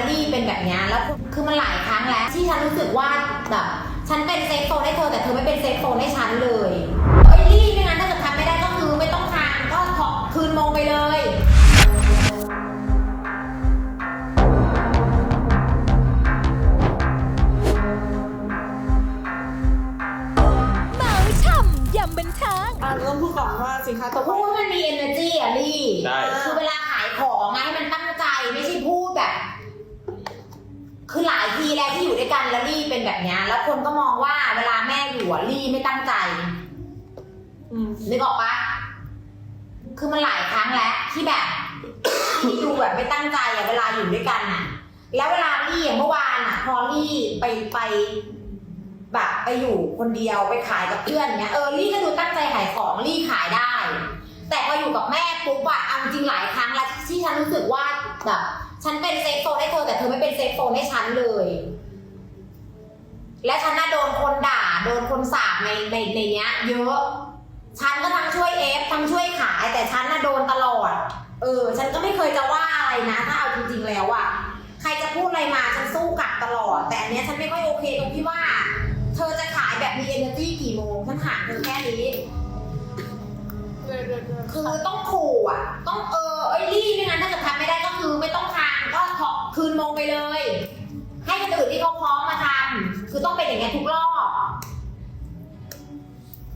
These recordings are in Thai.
ลลี่เป็นแบบนี้แล้วคือมันหลายครั้งแล้ว ที่ฉันรู้สึกว่าแบบฉันเป็นเซฟโซนให้เธอแต่เธอไม่เป็นเซฟโซนให้ฉันเลยเอ้ยลี่ไม่งั้นถ้าเกิดทำไม่ได้ก็คือไม่ต้องทำก็ขอคืนมงไปเลยเมาช่ำยำบันเทิงอะเริ่มพูดก่อนว่าสินค้าตัวพูดมันมี energy อะลี่ ใช่ คือเวลาขายของอะให้มันตั้งใจไม่ใช่พูดแบบ คือหลายทีแล้วที่อยู่ด้วยกันแล้วลี่เป็นแบบเนี้ยแล้วคนก็มองว่าเวลาแม่อยู่อะลี่ไม่ตั้งใจนึกออกปะคือมันหลายครั้งแล้วที่แบบ ที่ดูแบบไม่ตั้งใจอะเวลาอยู่ด้วยกันอะแล้วเวลาลี่อย่างเมื่อวานอะพอลี่ไปไปแบบไปอยู่คนเดียวไปขายกับเพื่อนเนี้ยเออลี่ก็ดูตั้งใจขายของลี่ขายได้ แต่พออยู่กับแม่ปุ๊บอะเอาจริงหลายครั้งแล้วที่ฉันรู้สึกว่าแบบ ฉันเป็นเซฟโซนให้เธอแต่เธอไม่เป็นเซฟโซนให้ฉันเลย และฉันน่ะโดนคนด่า โดนคนสาบในในในเนี้ย เยอะฉันก็ทั้งช่วยเอฟทั้งช่วยขายแต่ฉันน่ะโดนตลอด เออ ฉันก็ไม่เคยจะว่าอะไรนะ ถ้าเอาจริงๆแล้วอะใครจะพูดอะไรมาฉันสู้กลับตลอด แต่อันเนี้ยฉันไม่ค่อยโอเคตรงที่ว่า เธอจะขายแบบมี energy กี่โมงฉันถามเธอแค่นี้เรื่อยๆเรื่อยๆคือต้องขู่อะต้องเอ นมงไปเลย ให้คนอื่นที่เขาพร้อมมาทำคือต้องเป็นอย่างนี้ทุกรอบ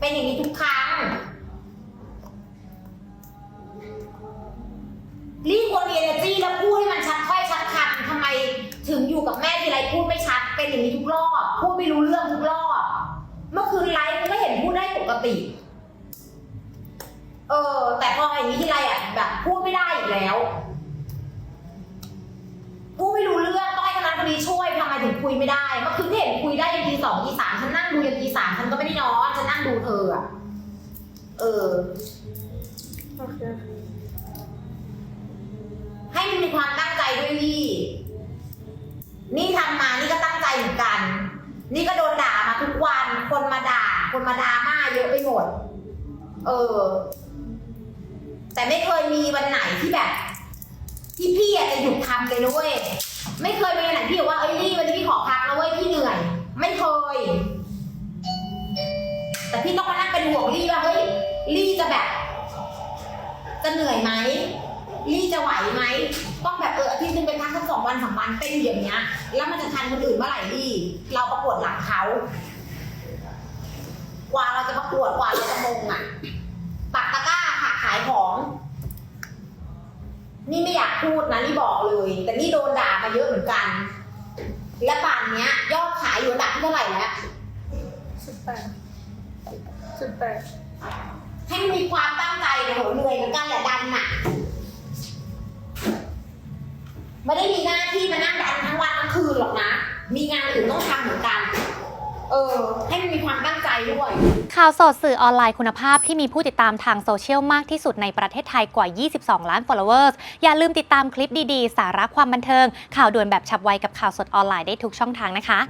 เป็นอย่างนี้ทุกครั้ง รีบควรมี energy แล้วพูดให้มันชัดถ้อยชัดคำทำไมถึงอยู่กับแม่ทีไรพูดไม่ชัด เป็นอย่างนี้ทุกรอบ พูดไม่รู้เรื่องทุกรอบ เมื่อคืนไลฟ์มันก็เห็นพูดได้ปกติ เออ แต่พออย่างนี้ที่ไรอะแบบพูดไม่ได้อีกแล้ว พูดไม่รู้เรื่องต้องให้คณะคนนี้ช่วยทำไม ถึงคุยไม่ได้เมื่อคืนที่เห็นคุยได้ยันทีสองทีสามฉันนั่งดูยันทีสามฉันก็ไม่ได้นอนฉันนั่งดูเธออะเออโอเคให้มันมีความตั้งใจด้วยลี่ นี่ทำมานี่ก็ตั้งใจเหมือนกัน นี่ก็โดนด่ามาทุกวัน คนมาด่า คนมาด่าม่าเยอะไปหมด เออ แต่ไม่เคยมีวันไหนที่แบบ ที่พี่อะจะหยุดทำเลยนะเว้ย แต่พี่ต้องมานั่งเป็นห่วงลี่ว่าเฮ้ยลี่จะแบบ จะเหนื่อยไหมลี่จะไหวไหมต้องแบบเอออาทิตย์นึงไปพักสักสองวันสามวันเป็นอย่างเงี้ย แล้วมันจะทันคนอื่นเมื่อไหร่ลี่ เราประกวดหลังเขากว่าเราจะประกวดกว่าเราจะมงอะปักตะกร้าค่ะขายของ นี่ไม่อยากพูดนะนี่บอกเลย แต่นี่โดนด่ามาเยอะเหมือนกัน และป่านเนี้ย ยอดขายอยู่อันดับที่เท่าไหร่แล้วสิบแปด สิบแปดให้มันมีความตั้งใจนะโหเหนื่อยเหมือนกันแหละดันน่ะไม่ได้มีหน้าที่มานั่งดันทั้งวันทั้งคืนหรอกนะ มีงานอื่นต้องทำเหมือนกัน เออ ให้มันมีความตั้งใจด้วย ข่าวสดสื่อออนไลน์คุณภาพที่มีผู้ติดตามทางโซเชียลมากที่สุดในประเทศไทยกว่า 22 ล้าน followers อย่าลืมติดตามคลิปดีๆ สาระความบันเทิง ข่าวด่วนแบบฉับไวกับข่าวสดออนไลน์ได้ทุกช่องทางนะคะ